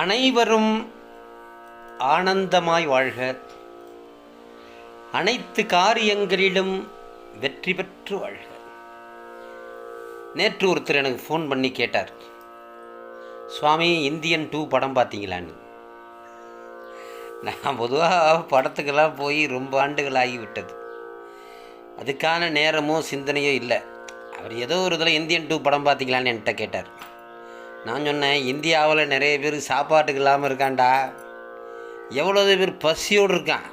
அனைவரும் ஆனந்தமாய் வாழ்க. அனைத்து காரியங்களிலும் வெற்றி பெற்று வாழ்க. நேற்று ஒருத்தர் எனக்கு ஃபோன் பண்ணி கேட்டார். சுவாமி இந்தியன் டூ படம் பார்த்தீங்களான்னு? நான் பொதுவாக படத்துக்கெல்லாம் போய் ரொம்ப ஆண்டுகள் ஆகிவிட்டது அதுக்கான நேரமோ சிந்தனையோ இல்லை. அவர் ஏதோ ஒரு இதில் இந்தியன் டூ படம் பார்த்தீங்களான்னு என்கிட்ட கேட்டார். நான் சொன்னேன் இந்தியாவில் நிறைய பேர் சாப்பாட்டுக்கு இல்லாமல் இருக்கான்டா. எவ்வளோ பேர் பசியோடு இருக்கான்.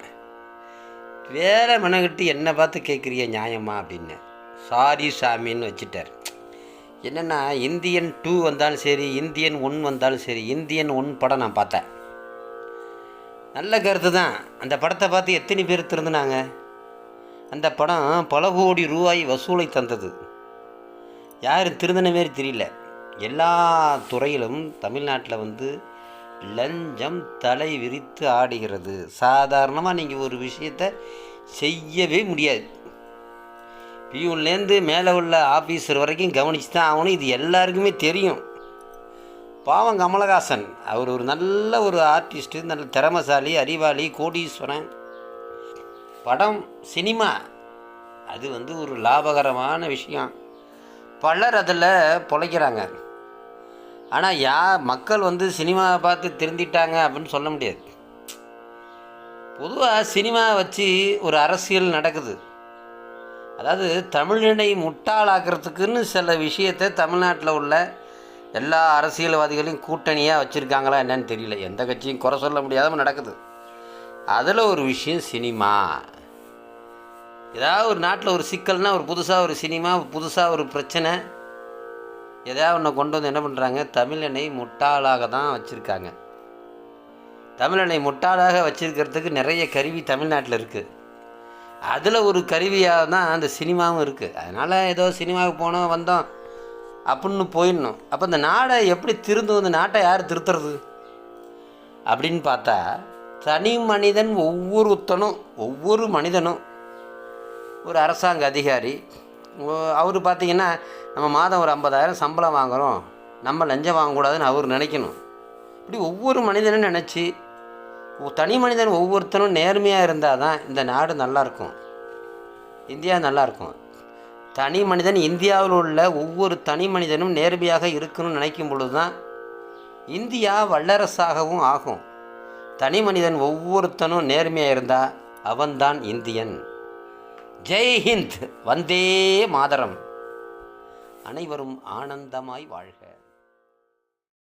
வேலை மெனக்கிட்டு என்னை பார்த்து கேட்குறிய நியாயமா அப்படின்னு. சாரி சாமின்னு வச்சுட்டார். என்னென்னா இந்தியன் டூ வந்தாலும் சரி இந்தியன் ஒன் வந்தாலும் சரி இந்தியன் ஒன் படம் நான் பார்த்தேன். நல்ல கருத்து தான். அந்த படத்தை பார்த்து எத்தனை பேர் திருந்தினாங்க? அந்த படம் பல கோடி ரூபாய் வசூலை தந்தது. யாரும் திருந்தின மாரி தெரியல. எல்லா துறையிலும் தமிழ்நாட்டில் வந்து லஞ்சம் தலை விரித்து ஆடுகிறது. சாதாரணமாக நீங்கள் ஒரு விஷயத்தை செய்யவே முடியாது. பியூன்லேருந்து மேலே உள்ள ஆஃபீஸர் வரைக்கும் கவனித்து தான் ஆகணும். இது எல்லாருக்குமே தெரியும். பாவம் கமலஹாசன். அவர் ஒரு நல்ல ஒரு ஆர்டிஸ்ட்டு நல்ல திறமசாலி அறிவாளி கோடீஸ்வரன். படம் சினிமா அது வந்து ஒரு லாபகரமான விஷயம். பலர் அதில் பொழைக்கிறாங்க. ஆனால் யா மக்கள் வந்து சினிமாவை பார்த்து திருந்திட்டாங்க அப்படின்னு சொல்ல முடியாது. பொதுவாக சினிமா வச்சு ஒரு அரசியல் நடக்குது. அதாவது தமிழினை முட்டாளாக்குறதுக்குன்னு சில விஷயத்தை தமிழ்நாட்டில் உள்ள எல்லா அரசியல்வாதிகளையும் கூட்டணியாக வச்சுருக்காங்களா என்னன்னு தெரியல. எந்த கட்சியும் குறை சொல்ல முடியாதவன் நடக்குது. அதில் ஒரு விஷயம் சினிமா. ஏதாவது ஒரு நாட்டில் ஒரு சிக்கல்னால் ஒரு புதுசாக ஒரு சினிமா புதுசாக ஒரு பிரச்சனை எதாவது ஒன்று கொண்டு வந்து என்ன பண்ணுறாங்க தமிழனை முட்டாளாக தான் வச்சுருக்காங்க. தமிழனை முட்டாளாக வச்சுருக்கிறதுக்கு நிறைய கருவி தமிழ்நாட்டில் இருக்குது அதில் ஒரு கருவியாக தான் அந்த சினிமாவும் இருக்குது அதனால் ஏதோ சினிமாவுக்கு போனோம் வந்தோம் அப்படின்னு போயிடணும். அப்போ இந்த நாடை எப்படி திருந்தும் இந்த நாட்டை யார் திருத்துறது? அப்படின்னு பார்த்தா தனி மனிதன் ஒவ்வொருத்தனும் ஒவ்வொரு மனிதனும் ஒரு அரசாங்க அதிகாரி அவர் பார்த்தீங்கன்னா நம்ம மாதம் ஒரு ஐம்பதாயிரம் சம்பளம் வாங்குகிறோம் நம்ம லஞ்சம் வாங்கக்கூடாதுன்னு அவர் நினைக்கணும். இப்படி ஒவ்வொரு மனிதனும் நினச்சி தனி மனிதன் ஒவ்வொருத்தனும் நேர்மையாக இருந்தால் தான் இந்த நாடு நல்லாயிருக்கும் இந்தியா நல்லாயிருக்கும் தனி மனிதன் இந்தியாவில் உள்ள ஒவ்வொரு தனி மனிதனும் நேர்மையாக இருக்கணும்னு நினைக்கும் பொழுது தான் இந்தியா வல்லரசாகவும் ஆகும். தனி மனிதன் ஒவ்வொருத்தனும் நேர்மையாக இருந்தால் அவன்தான் இந்தியன். ஜெய் ஹிந்த் வந்தே மாதரம். அனைவரும் ஆனந்தமாய் வாழ்க.